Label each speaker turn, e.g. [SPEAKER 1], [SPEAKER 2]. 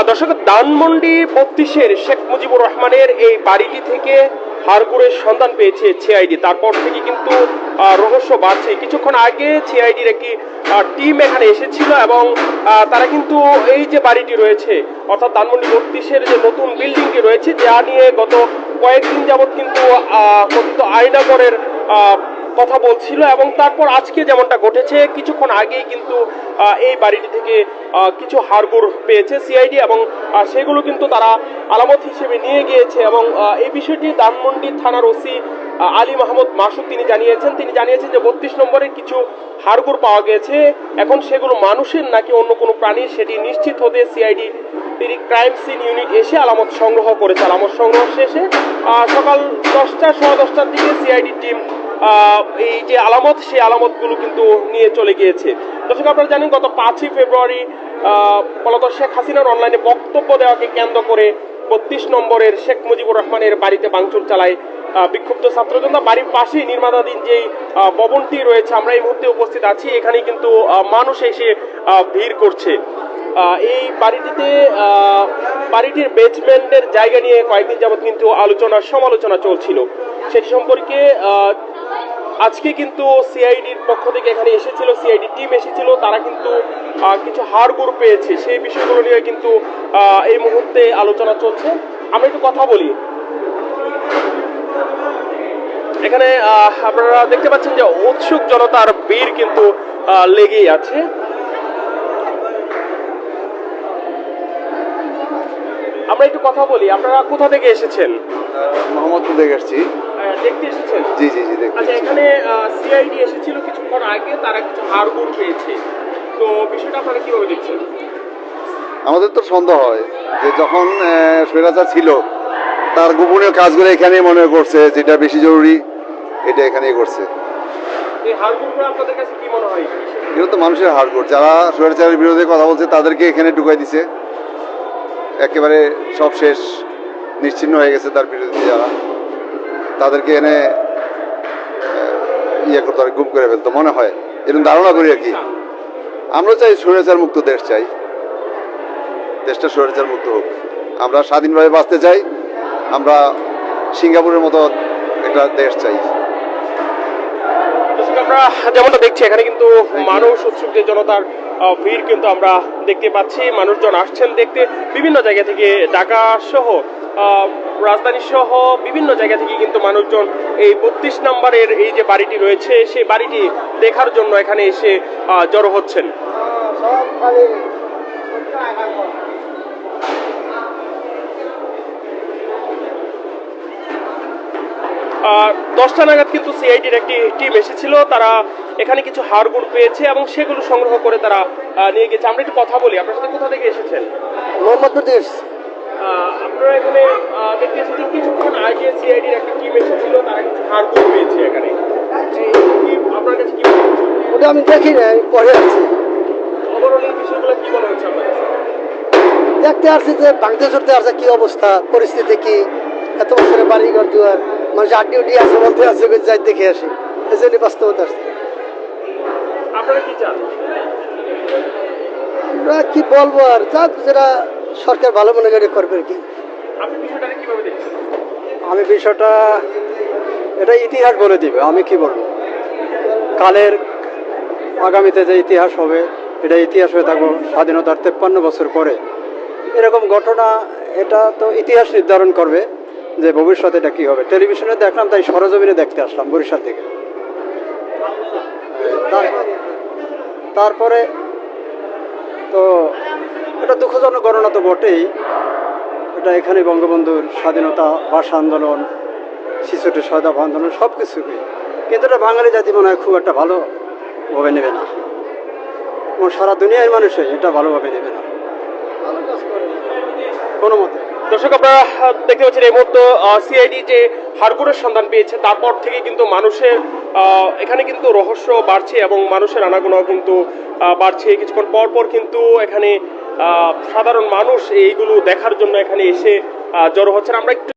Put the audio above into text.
[SPEAKER 1] দর্শক, ধানমন্ডি বত্রিশের শেখ মুজিবুর রহমানের এই বাড়িটি থেকে হারগুড়ের সন্ধান পেয়েছে সিআইডি তারপর থেকে কিন্তু রহস্য বাড়ছে। কিছুক্ষণ আগে সিআইডির একটি টিম এখানে এসেছিল এবং তারা কিন্তু এই যে বাড়িটি রয়েছে, অর্থাৎ ধানমন্ডি বত্রিশের যে নতুন বিল্ডিংটি রয়েছে, যা নিয়ে গত কয়েকদিন যাবৎ কিন্তু কথিত আয়নাগরের কথা বলছিল এবং তারপর আজকে যেমনটা ঘটেছে, কিছুক্ষণ আগেই কিন্তু এই বাড়িটি থেকে কিছু হাড়গোড় পেয়েছে সিআইডি এবং সেগুলো কিন্তু তারা আলামত হিসেবে নিয়ে গিয়েছে এবং এই বিষয়টি ধানমন্ডি থানার ওসি আলী মাহমুদ মাসুদ তিনি জানিয়েছেন। তিনি জানিয়েছেন যে বত্রিশ নম্বরে কিছু হাড়গোড় পাওয়া গেছে। এখন সেগুলো মানুষের নাকি অন্য কোনো প্রাণীর সেটি নিশ্চিত হতে সিআইডি তিনি ক্রাইম সিন ইউনিট এসে আলামত সংগ্রহ করেছে। আলামত সংগ্রহ শেষে সকাল দশটা সোয়া দশটার দিকে সিআইডি টিম এই যে আলামত, সেই আলামতগুলো কিন্তু নিয়ে চলে গিয়েছে। দর্শক, আপনারা জানেন, গত পাঁচই ফেব্রুয়ারি মূলত শেখ হাসিনার অনলাইনে বক্তব্য দেওয়াকে কেন্দ্র করে বত্রিশ নম্বরের শেখ মুজিবুর রহমানের বাড়িতে ভাঙচুর চালায় বিক্ষুব্ধ ছাত্রজনতা বাড়ির পাশেই নির্মাণাধীন যেই ভবনটি রয়েছে, আমরা এই মুহূর্তে উপস্থিত আছি। এখানে কিন্তু মানুষ এসে ভিড় করছে। এই বাড়িটিতে বাড়িটির বেসমেন্টের জায়গা নিয়ে কয়েকদিন যাবৎ কিন্তু আলোচনা, সমালোচনা চলছিল। সেই সম্পর্কে আজকে কিন্তু সিআইডির পক্ষ থেকে এখানে এসেছিল সিআইডি টিম এসেছিল তারা কিন্তু কিছু হাড়গুড় পেয়েছে। সেই বিষয়গুলো নিয়ে কিন্তু এই মুহূর্তে আলোচনা চলছে। আমরা একটু কথা বলি। এখানে আপনারা দেখতে পাচ্ছেন যে উৎসুক জনতার ভিড় কিন্তু লেগেই আছে। আমরা একটু কথা বলি। আপনারা কোথা থেকে এসেছেন?
[SPEAKER 2] মোহাম্মদপুর থেকে
[SPEAKER 1] আহ, দেখতে এসেছেন?
[SPEAKER 2] জি জি জি দেখতে
[SPEAKER 1] আচ্ছা এখানে সিআইডি এসেছিল কিছুক্ষণ আগে তারা কিছু পেয়েছে। তো বিষয়টা আপনারা কীভাবে দেখছেন?
[SPEAKER 2] আমাদের তো সন্দেহ হয় যে যখন স্বৈরাচার ছিল তার গোপনীয় কাজগুলো এখানে মনে করছে যেটা বেশি জরুরি এটা এখানেই করছে। এগুলো তো মানুষের হাড়গোড়। যারা স্বৈরাচারের বিরুদ্ধে কথা বলছে তাদেরকে এখানে ঢুকাই দিছে। একেবারে সব শেষ নিশ্চিন্ন হয়ে গেছে তার বিরুদ্ধে যারা। তাদেরকে এনে ইয়ে করতে হবে, গুম করে ফেলতো, মনে হয়। এরকম ধারণা করি আর কি। আমরা চাই স্বৈরাচার মুক্ত দেশ চাই। দেশটা স্বৈরাচার মুক্ত হোক। আমরা স্বাধীনভাবে বাঁচতে চাই। আমরা সিঙ্গাপুরের মতো একটা দেশ চাই।
[SPEAKER 1] আমরা যেমনটা দেখছি, এখানে কিন্তু মানুষ উৎসুক যে জনতার ভিড় কিন্তু আমরা দেখতে পাচ্ছি। মানুষজন আসছেন দেখতে। বিভিন্ন জায়গা থেকে ঢাকা সহ রাজধানী সহ বিভিন্ন জায়গা থেকে কিন্তু মানুষজন এই বত্রিশ নম্বরের এই যে বাড়িটি রয়েছে, সেই বাড়িটি দেখার জন্য এখানে এসে জড়ো হচ্ছেন। দশটা নাগাদ কিন্তু সিআইডির একটি টিম এসেছিল, তারা এখানে কিছু হাড়গুড় পেয়েছে এবং সেগুলো সংগ্রহ করে তারা নিয়ে গেছে। আমরা একটু কথা বলি, আপনার সাথে কোথা থেকে এসেছেন?
[SPEAKER 3] মোহাম্মদপুর
[SPEAKER 1] আপনারা এখানে আহ, দেখতে এসেছেন কিছুক্ষণ আগে সিআইডির একটা টিম এসেছিল তারা কিছু হাড়গুড় পেয়েছে এখানে। আপনার কাছে কি
[SPEAKER 3] ওটা আমি দেখি না আমি পরে আছি
[SPEAKER 1] ওভারঅল এই বিষয়গুলো কি মনে হচ্ছে আপনার
[SPEAKER 3] দেখতে আসছি যে ভাঙতে চড়তে আসছে কি অবস্থা পরিস্থিতি কি এত বছরে বাড়ি ঘর দুয়ার মানুষ আড্ডি উড্ডি আছে বলতে আছে যাই দেখে আসি। এই জন্য বাস্তবতা আসছে।
[SPEAKER 1] আপনারা কি চান?
[SPEAKER 3] আমরা কি বলব আর যা যেটা সরকার ভালো মনে করে করবে আর কি।
[SPEAKER 4] আমি বিষয়টা এটা ইতিহাস বলে দিবে আমি কি বলব? কালের আগামীতে যে ইতিহাস হবে এটা ইতিহাস হয়ে থাকব স্বাধীনতার তেপ্পান্ন বছর পরে। এরকম ঘটনা এটা তো ইতিহাস নির্ধারণ করবে যে ভবিষ্যতে এটা কি হবে। টেলিভিশনে দেখলাম তাই সরজমিনে দেখতে আসলাম বরিশাল থেকে। তার- তারপরে তো এটা দুঃখজনক ঘটনা তো বটেই। এটা এখানে বঙ্গবন্ধুর স্বাধীনতা, ভাষা আন্দোলন শিশুটির সহায়তা আন্দোলন সব কিছুকে কিন্তু এটা বাঙালি জাতি মনে হয় খুব একটা ভালোভাবে নেবে না। এবং সারা দুনিয়ার মানুষই এটা ভালোভাবে নেবে না। কোনো মতে।
[SPEAKER 1] দর্শক, আপনারা দেখতে পাচ্ছেন এই মুহূর্তে সিআইডি যে হাড়গুড়ের সন্ধান পেয়েছে, তারপর থেকে কিন্তু মানুষের এখানে কিন্তু রহস্য বাড়ছে এবং মানুষের আনাগোনাও কিন্তু বাড়ছে। কিছুক্ষণ পরপর পর কিন্তু এখানে সাধারণ মানুষ এইগুলো দেখার জন্য এখানে এসে জড়ো হচ্ছেন। আমরা একটু